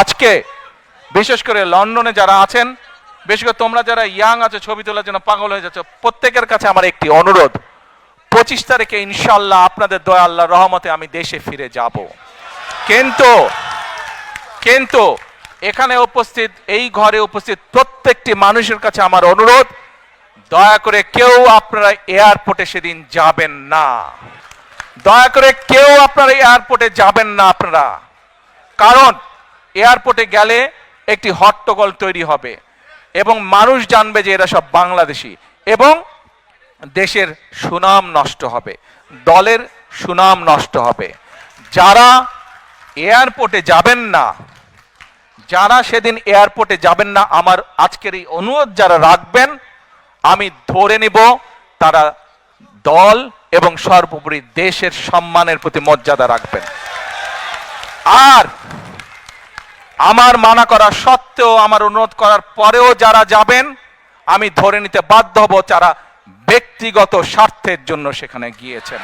আজকে, বিশেষ করে লন্ডনে যারা আছেন, বিশেষ করে তোমরা যারা ইয়াং আছো, ছবি তোলার জন্য পাগল হয়ে যাচ্ছ, প্রত্যেকের কাছে আমার একটি অনুরোধ। পঁচিশ তারিখে ইনশাল্লাহ আপনাদের দয়া আল্লাহ রহমতে আমি দেশে ফিরে যাব। কিন্তু কিন্তু এখানে উপস্থিত, এই ঘরে উপস্থিত প্রত্যেকটি মানুষের কাছে আমার অনুরোধ, দয়া করে কেউ আপনারা এয়ারপোর্টে সেদিন যাবেন না। দয়া করে কেউ আপনারা এয়ারপোর্টে যাবেন না আপনারা। কারণ এয়ারপোর্টে গেলে একটি হট্টগোল তৈরি হবে এবং মানুষ জানবে যে এরা সব বাংলাদেশি এবং দেশের সুনাম নষ্ট হবে, দলের সুনাম নষ্ট হবে। যারা এয়ারপোর্টে যাবেন না, যারা সেদিন এয়ারপোর্টে যাবেন না, আমার আজকের এই অনুরোধ যারা রাখবেন, আমি ধরে নিব তারা দল এবং সর্বোপরি দেশের সম্মানের প্রতি মর্যাদা রাখবেন। আর আমার মানা করা সত্ত্বেও, আমার অনুরোধ করার পরেও যারা যাবেন, আমি ধরে নিতে বাধ্য হব যারা ব্যক্তিগত স্বার্থের জন্য সেখানে গিয়েছেন।